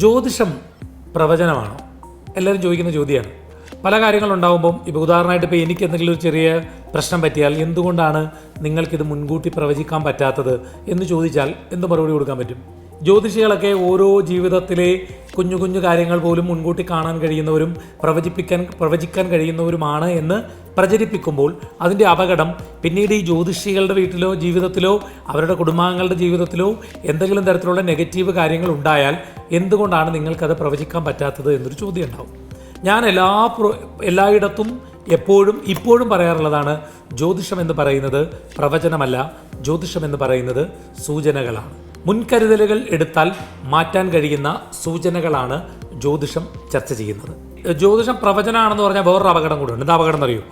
ജ്യോതിഷം പ്രവചനമാണോ? എല്ലാവരും ചോദിക്കുന്ന ചോദ്യമാണ്. പല കാര്യങ്ങളുണ്ടാകുമ്പം ഇപ്പോൾ ഉദാഹരണമായിട്ട് ഇപ്പോൾ എനിക്ക് എന്തെങ്കിലും ഒരു ചെറിയ പ്രശ്നം പറ്റിയാൽ എന്തുകൊണ്ടാണ് നിങ്ങൾക്കിത് മുൻകൂട്ടി പ്രവചിക്കാൻ പറ്റാത്തത് എന്ന് ചോദിച്ചാൽ എന്ത് മറുപടി കൊടുക്കാൻ പറ്റും? ജ്യോതിഷികളൊക്കെ ഓരോ ജീവിതത്തിലെ കുഞ്ഞു കുഞ്ഞു കാര്യങ്ങൾ പോലും മുൻകൂട്ടി കാണാൻ കഴിയുന്നവരും പ്രവചിപ്പിക്കാൻ പ്രവചിക്കാൻ കഴിയുന്നവരുമാണ് എന്ന് പ്രചരിപ്പിക്കുമ്പോൾ അതിന്റെ അപകടം പിന്നീട് ഈ ജ്യോതിഷികളുടെ വീട്ടിലോ ജീവിതത്തിലോ അവരുടെ കുടുംബാംഗങ്ങളുടെ ജീവിതത്തിലോ എന്തെങ്കിലും തരത്തിലുള്ള നെഗറ്റീവ് കാര്യങ്ങൾ ഉണ്ടായാൽ എന്തുകൊണ്ടാണ് നിങ്ങൾക്കത് പ്രവചിക്കാൻ പറ്റാത്തത് എന്നൊരു ചോദ്യം ഉണ്ടാവും. ഞാൻ എല്ലാ എല്ലായിടത്തും എപ്പോഴും ഇപ്പോഴും പറയാറുള്ളതാണ് ജ്യോതിഷം എന്ന് പറയുന്നത് പ്രവചനമല്ല ജ്യോതിഷം എന്ന് പറയുന്നത് സൂചനകളാണ്. മുൻകരുതലുകൾ എടുത്താൽ മാറ്റാൻ കഴിയുന്ന സൂചനകളാണ് ജ്യോതിഷം ചർച്ച ചെയ്യുന്നത്. ജ്യോതിഷം പ്രവചനമാണെന്ന് പറഞ്ഞാൽ വേറൊരു അപകടം കൂടെ ഉണ്ട്. എന്താ അപകടം എന്നറിയോ?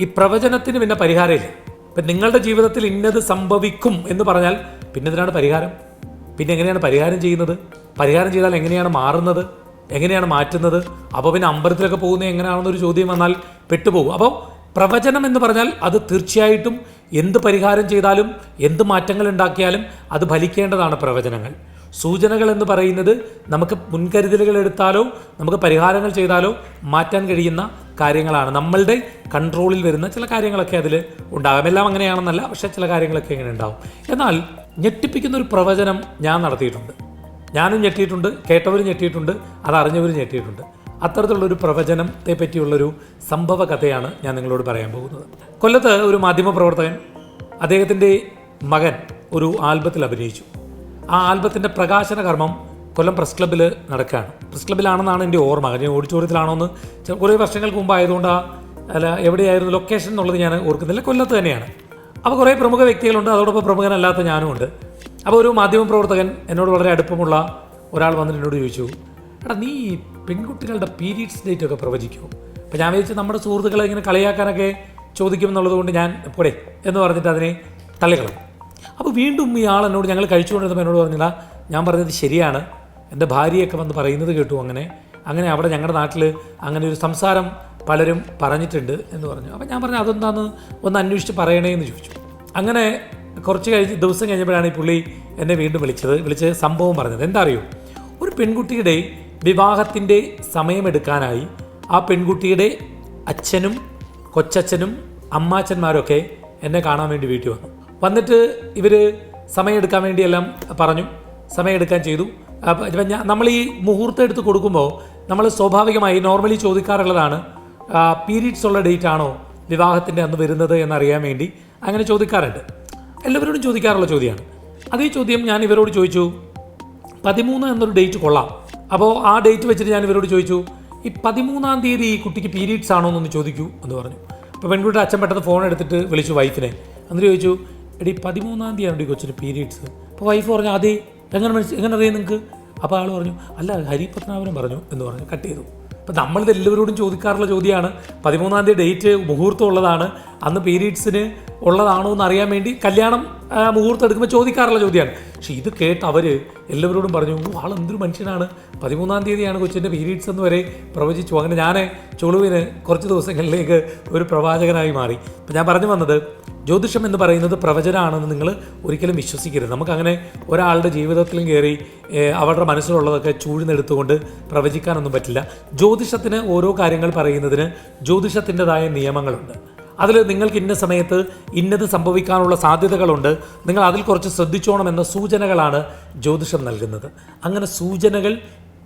ഈ പ്രവചനത്തിന് പിന്നെ പരിഹാരമില്ല. ഇപ്പം നിങ്ങളുടെ ജീവിതത്തിൽ ഇന്നത് സംഭവിക്കും എന്ന് പറഞ്ഞാൽ പിന്നെ ഇതിനാണ് പരിഹാരം? പിന്നെ എങ്ങനെയാണ് പരിഹാരം ചെയ്യുന്നത്? പരിഹാരം ചെയ്താൽ എങ്ങനെയാണ് മാറുന്നത്? എങ്ങനെയാണ് മാറ്റുന്നത്? അപ്പോൾ പിന്നെ അമ്പലത്തിലൊക്കെ പോകുന്നത് എങ്ങനെയാണെന്നൊരു ചോദ്യം വന്നാൽ പെട്ടുപോകും. അപ്പോൾ പ്രവചനം എന്ന് പറഞ്ഞാൽ അത് തീർച്ചയായിട്ടും എന്ത് പരിഹാരം ചെയ്താലും എന്ത് മാറ്റങ്ങൾ ഉണ്ടാക്കിയാലും അത് ഫലിക്കേണ്ടതാണ് പ്രവചനങ്ങൾ. സൂചനകൾ എന്ന് പറയുന്നത് നമുക്ക് മുൻകരുതലുകൾ എടുത്താലോ നമുക്ക് പരിഹാരങ്ങൾ ചെയ്താലോ മാറ്റാൻ കഴിയുന്ന കാര്യങ്ങളാണ്. നമ്മളുടെ കൺട്രോളിൽ വരുന്ന ചില കാര്യങ്ങളൊക്കെ അതിൽ ഉണ്ടാകാം. എല്ലാം അങ്ങനെയാണെന്നല്ല പക്ഷേ ചില കാര്യങ്ങളൊക്കെ ഇങ്ങനെ ഉണ്ടാവും. എന്നാൽ ഞെട്ടിപ്പിക്കുന്ന ഒരു പ്രവചനം ഞാൻ നടത്തിയിട്ടുണ്ട്. ഞാനും ഞെട്ടിയിട്ടുണ്ട് കേട്ടവരും ഞെട്ടിയിട്ടുണ്ട് അത് അറിഞ്ഞവരും ഞെട്ടിയിട്ടുണ്ട്. അത്തരത്തിലുള്ള ഒരു പ്രവചനത്തെ പറ്റിയുള്ളൊരു സംഭവ കഥയാണ് ഞാൻ നിങ്ങളോട് പറയാൻ പോകുന്നത്. കൊല്ലത്ത് ഒരു മാധ്യമപ്രവർത്തകൻ അദ്ദേഹത്തിന്റെ മകൻ ഒരു ആൽബത്തിൽ അഭിനയിച്ചു. ആ ആൽബത്തിന്റെ പ്രകാശന കർമ്മം കൊല്ലം പ്രസ് ക്ലബ്ബിൽ നടക്കുകയാണ്. പ്രസ് ക്ലബ്ബിലാണെന്നാണ് എന്റെ ഓർമ്മ. അതിന് ഓഡിറ്റോറിയത്തിലാണോ എന്ന് കുറേ വർഷങ്ങൾക്ക് മുമ്പ് ആയതുകൊണ്ട് ആ അല്ല എവിടെയായിരുന്നു ലൊക്കേഷൻ എന്നുള്ളത് ഞാൻ ഓർക്കുന്നില്ല. കൊല്ലത്ത് തന്നെയാണ്. അപ്പോൾ കുറേ പ്രമുഖ വ്യക്തികളുണ്ട്. അതോടൊപ്പം പ്രമുഖനല്ലാത്ത ഞാനും ഉണ്ട് അപ്പോൾ ഒരു മാധ്യമപ്രവർത്തകൻ എന്നോട് വളരെ അടുപ്പമുള്ള ഒരാൾ വന്നിട്ട് എന്നോട് ചോദിച്ചു എടാ നീ പെൺകുട്ടികളുടെ പീരീഡ്സ് ഡേറ്റ് ഒക്കെ പ്രവചിക്കുമോ അപ്പോൾ ഞാൻ വിചാരിച്ചു നമ്മുടെ സുഹൃത്തുക്കളെ ഇങ്ങനെ കളിയാക്കാനൊക്കെ ചോദിക്കും കൊണ്ട് ഞാൻ പോടെ എന്ന് പറഞ്ഞിട്ട് അതിനെ തള്ളിക്കളഞ്ഞു. അപ്പോൾ വീണ്ടും ഈ ആൾ എന്നോട് ഞങ്ങൾ കഴിച്ചുകൊണ്ടിരുന്നപ്പോൾ എന്നോട് പറഞ്ഞില്ല ഞാൻ പറഞ്ഞത് ശരിയാണ്. എന്റെ ഭാര്യയൊക്കെ വന്ന് പറയുന്നത് കേട്ടു അങ്ങനെ. അങ്ങനെ അവിടെ ഞങ്ങളുടെ നാട്ടിൽ അങ്ങനെ ഒരു സംസാരം പലരും പറഞ്ഞിട്ടുണ്ട് എന്ന് പറഞ്ഞു. അപ്പോൾ ഞാൻ പറഞ്ഞു അതെന്താന്ന്? ഒന്ന് അന്വേഷിച്ച് പറയണേ എന്ന് ചോദിച്ചു. അങ്ങനെ കുറച്ച് കഴിഞ്ഞ് ദിവസം കഴിഞ്ഞപ്പോഴാണ് ഈ പുള്ളി എന്നെ വീണ്ടും വിളിച്ചത്. വിളിച്ച് സംഭവം പറഞ്ഞത്. എന്താ അറിയോ? ഒരു പെൺകുട്ടിയുടെ വിവാഹത്തിന്റെ സമയമെടുക്കാനായി ആ പെൺകുട്ടിയുടെ അച്ഛനും കൊച്ചച്ഛനും അമ്മാച്ചന്മാരൊക്കെ എന്നെ കാണാൻ വേണ്ടി വീട്ടിൽ വന്നു. വന്നിട്ട് ഇവർ സമയമെടുക്കാൻ വേണ്ടിയെല്ലാം പറഞ്ഞു. സമയമെടുക്കാൻ ചെയ്തു. അപ്പം ഞാൻ നമ്മൾ ഈ മുഹൂർത്തം എടുത്ത് കൊടുക്കുമ്പോൾ നമ്മൾ സ്വാഭാവികമായി നോർമലി ചോദിക്കാറുള്ളതാണ് പീരീഡ്സ് ഉള്ള ഡേറ്റ് ആണോ വിവാഹത്തിന്റെ അന്ന് വരുന്നത് എന്നറിയാൻ വേണ്ടി അങ്ങനെ ചോദിക്കാറുണ്ട്. എല്ലാവരോടും ചോദിക്കാറുള്ള ചോദ്യമാണ്. അതേ ചോദ്യം ഞാൻ ഇവരോട് ചോദിച്ചു പതിമൂന്ന് എന്നൊരു ഡേറ്റ് കൊള്ളാം. അപ്പോൾ ആ ഡേറ്റ് വെച്ചിട്ട് ഞാൻ ഇവരോട് ചോദിച്ചു ഈ പതിമൂന്നാം തീയതി ഈ കുട്ടിക്ക് പീരീഡ്സ് ആണോ എന്നൊന്ന് ചോദിക്കൂ എന്ന് പറഞ്ഞു. അപ്പോൾ പെൺകുട്ടിയുടെ അച്ഛൻ പെട്ടെന്ന് ഫോൺ എടുത്തിട്ട് വിളിച്ചു വൈഫിനെ എന്നിട്ട് ചോദിച്ചു എടി പതിമൂന്നാം തീയതിയാണ് ഈ കൊച്ചിന് പീരീഡ്സ് അപ്പോൾ വൈഫ് പറഞ്ഞു അതേ എങ്ങനെ മനസ്സിൽ എങ്ങനെ അറിയാം നിങ്ങൾക്ക് അപ്പോൾ ആൾ പറഞ്ഞു അല്ല ഹരിപത്മനാഭനും പറഞ്ഞു എന്ന് പറഞ്ഞു കട്ട് ചെയ്തു. അപ്പോൾ നമ്മളിത് എല്ലാവരോടും ചോദിക്കാറുള്ള ചോദ്യമാണ് പതിമൂന്നാം തീയതി ഡേറ്റ് മുഹൂർത്തം ഉള്ളതാണ് അന്ന് പീരീഡ്സിന് ഉള്ളതാണോ എന്ന് അറിയാൻ വേണ്ടി കല്യാണം മുഹൂർത്തം എടുക്കുമ്പോൾ ചോദിക്കാറുള്ള ചോദ്യമാണ്. പക്ഷേ ഇത് കേട്ട് അവർ എല്ലാവരോടും പറഞ്ഞു "ഓ, ആൾ എന്തൊരു മനുഷ്യനാണ്. പതിമൂന്നാം തീയതിയാണ് കൊച്ചിന്റെ പീരീഡ്സ് എന്ന് വരെ പ്രവചിച്ചു. അങ്ങനെ ഞാൻ ചുളുവിന് കുറച്ച് ദിവസങ്ങളിലേക്ക് ഒരു പ്രവാചകനായി മാറി. അപ്പം ഞാൻ പറഞ്ഞു വന്നത് ജ്യോതിഷം എന്ന് പറയുന്നത് പ്രവചനമാണെന്ന് നിങ്ങൾ ഒരിക്കലും വിശ്വസിക്കരുത്. നമുക്കങ്ങനെ ഒരാളുടെ ജീവിതത്തിലും കയറി അവരുടെ മനസ്സിലുള്ളതൊക്കെ ചൂഴ്ന്നെടുത്തുകൊണ്ട് പ്രവചിക്കാനൊന്നും പറ്റില്ല. ജ്യോതിഷത്തിന് ഓരോ കാര്യങ്ങൾ പറയുന്നതിന് ജ്യോതിഷത്തിന്റെതായ നിയമങ്ങളുണ്ട്. അതിൽ നിങ്ങൾക്ക് ഇന്ന സമയത്ത് ഇന്നത് സംഭവിക്കാനുള്ള സാധ്യതകളുണ്ട്. നിങ്ങൾ അതിൽ കുറച്ച് ശ്രദ്ധിച്ചോണം എന്ന സൂചനകളാണ് ജ്യോതിഷം നൽകുന്നത്. അങ്ങനെ സൂചനകൾ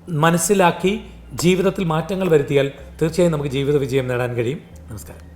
മനസ്സിലാക്കി ജീവിതത്തിൽ മാറ്റങ്ങൾ വരുത്തിയാൽ തീർച്ചയായും നമുക്ക് ജീവിത വിജയം നേടാൻ കഴിയും. നമസ്കാരം.